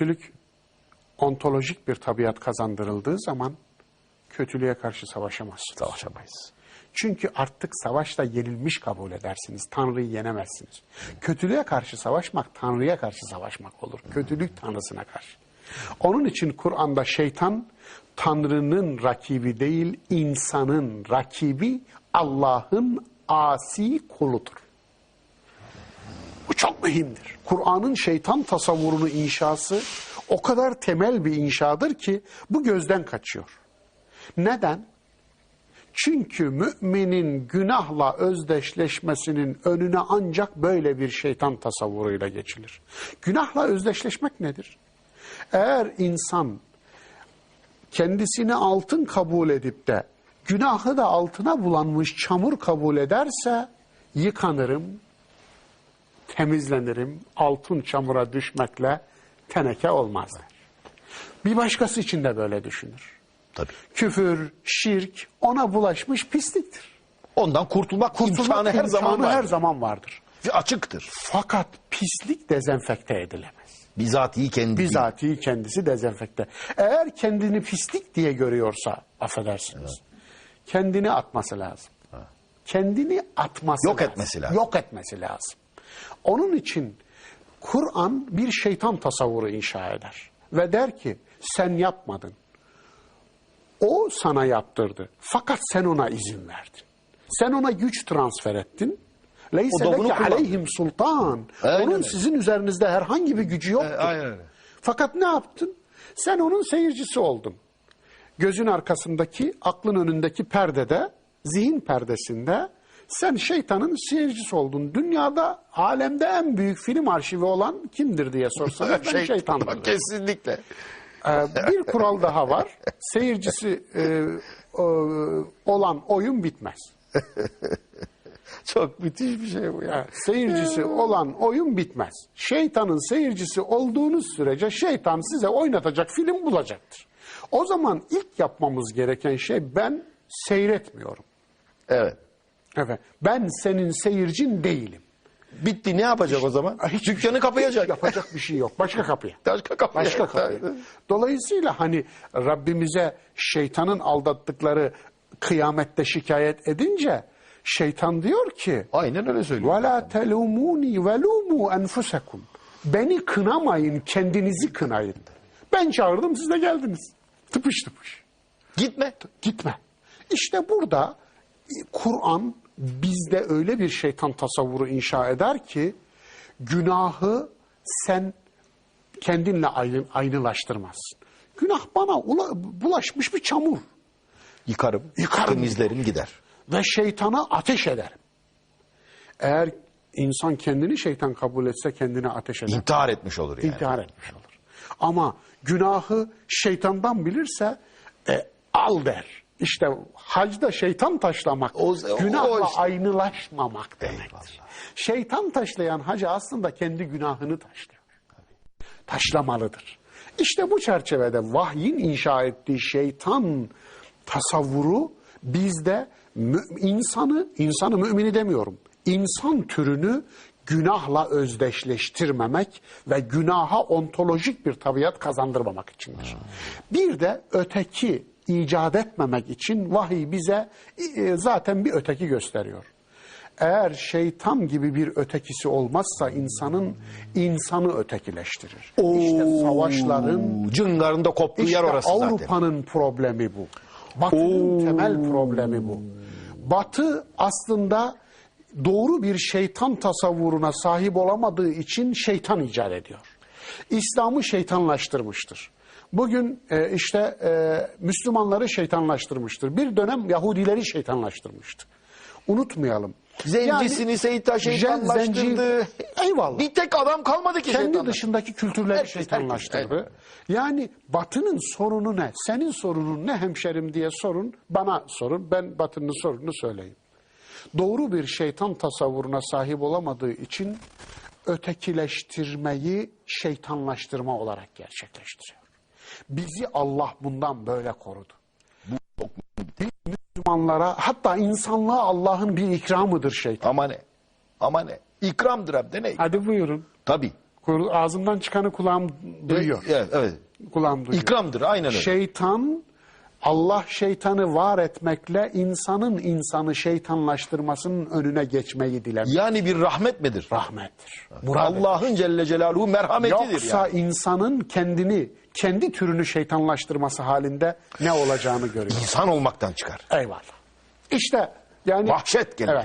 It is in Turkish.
Kötülük ontolojik bir tabiat kazandırıldığı zaman kötülüğe karşı savaşamazsınız. Savaşamayız. Çünkü artık savaşta yenilmiş kabul edersiniz. Tanrı'yı yenemezsiniz. Kötülüğe karşı savaşmak Tanrı'ya karşı savaşmak olur. Kötülük Tanrısına karşı. Onun için Kur'an'da şeytan Tanrı'nın rakibi değil, insanın rakibi Allah'ın asi kuludur. Bu çok mühimdir. Kur'an'ın şeytan tasavvurunu inşası o kadar temel bir inşadır ki bu gözden kaçıyor. Neden? Çünkü müminin günahla özdeşleşmesinin önüne ancak böyle bir şeytan tasavvuruyla geçilir. Günahla özdeşleşmek nedir? Eğer insan kendisini altın kabul edip de günahı da altına bulanmış çamur kabul ederse yıkanırım, temizlenirim, altın çamura düşmekle teneke olmaz der. Bir başkası için de böyle düşünür. Tabii. Küfür, şirk ona bulaşmış pisliktir. Ondan kurtulmak, Kurtulmak imkanı her zaman imkanı var. her zaman vardır. Ve açıktır. Fakat pislik dezenfekte edilemez. Bizatihi kendi değil. Bizatihi kendisi dezenfekte. Eğer kendini pislik diye görüyorsa affedersiniz. Kendini atması lazım. Kendini atması Yok lazım. etmesi lazım. Yok etmesi lazım. Onun için Kur'an bir şeytan tasavvuru inşa eder. Ve der ki sen yapmadın. O sana yaptırdı. Fakat sen ona izin verdin. Sen ona güç transfer ettin. Leyse leke aleyhim sultan. Aynen Onun sizin üzerinizde herhangi bir gücü yoktur. aynen. Fakat ne yaptın? Sen onun seyircisi oldun. Gözün arkasındaki, aklın önündeki perdede, zihin perdesinde sen şeytanın seyircisi oldun. Dünyada, alemde en büyük film arşivi olan kimdir diye sorsanız ben şeytandır. Kesinlikle. Ee, bir kural daha var. Seyircisi e, e, olan oyun bitmez. Çok müthiş bir şey bu ya. Seyircisi olan oyun bitmez. Şeytanın seyircisi olduğunuz sürece şeytan size oynatacak film bulacaktır. O zaman ilk yapmamız gereken şey ben seyretmiyorum. Evet. Evet, ben senin seyircin değilim. Bitti ne yapacak o zaman? Hiç- Dükkanı kapayacak. hiç yapacak bir şey yok. Başka kapıya. Başka kapıya. Başka kapıya. Dolayısıyla hani Rabbimize şeytanın aldattıkları kıyamette şikayet edince şeytan diyor ki Aynen öyle söylüyor. وَلَا تَلُومُونِي وَلُومُوا أَنْفُسَكُمْ Beni kınamayın, kendinizi kınayın. Ben çağırdım, siz de geldiniz. Tıpış tıpış. Gitme. Gitme. İşte burada e, Kur'an bizde öyle bir şeytan tasavvuru inşa eder ki günahı sen kendinle aynı, aynılaştırmazsın. Günah bana ula- bulaşmış bir çamur Yıkarım. Yıkarım. Temizlerim gider. ve şeytana ateş ederim. Eğer insan kendini şeytan kabul etse kendine ateş eder. İntihar etmiş olur yani. İntihar etmiş olur. Ama günahı şeytandan bilirse e, al der. İşte hacda şeytan taşlamak, O- günahla o işte. aynılaşmamak demektir. Şeytan taşlayan hacı aslında kendi günahını taşlıyor. Taşlamalıdır. İşte bu çerçevede vahyin inşa ettiği şeytan tasavvuru bizde insanı, insanı mümini demiyorum, insan türünü günahla özdeşleştirmemek ve günaha ontolojik bir tabiat kazandırmamak içindir. Bir de öteki icat etmemek için vahiy bize e, zaten bir öteki gösteriyor. Eğer şeytan gibi bir ötekisi olmazsa insanın insanı ötekileştirir. İşte savaşların, Cıngarında koptuğu işte yer orası zaten. Avrupa'nın problemi bu. Batı'nın temel problemi bu. Batı aslında doğru bir şeytan tasavvuruna sahip olamadığı için şeytan icat ediyor. İslam'ı şeytanlaştırmıştır. Bugün e, işte e, Müslümanları şeytanlaştırmıştır. Bir dönem Yahudileri şeytanlaştırmıştı. Unutmayalım. Zencisini Seyit'e şeytanlaştırdı. zenci- Eyvallah Bir tek adam kalmadı ki kendi dışındaki kültürleri Herkes, şeytanlaştırdı. herkes, Yani Batı'nın sorunu ne? Senin sorunun ne hemşerim diye sorun. Bana sorun. Ben Batı'nın sorununu söyleyeyim. Doğru bir şeytan tasavvuruna sahip olamadığı için ötekileştirmeyi şeytanlaştırma olarak gerçekleştiriyor. Bizi Allah bundan böyle korudu. Biz Müslümanlara hatta insanlığa Allah'ın bir ikramıdır şeytan. Ama ne? Ama ne? İkramdır hem de ne? Hadi buyurun. Tabii. Ağzımdan çıkanı kulağım duyuyor. Evet, evet. Kulağım duyuyor. İkramdır aynen öyle. Şeytan Allah şeytanı var etmekle insanın insanı şeytanlaştırmasının önüne geçmeyi dilemiyor. Yani bir rahmet midir? Rahmettir. Murad Allah'ın Celle Celaluhu merhametidir Yoksa yani. insanın kendini, kendi türünü şeytanlaştırması halinde ne olacağını görüyor. İnsan olmaktan çıkar. Eyvallah. İşte yani Vahşet gelir. Evet.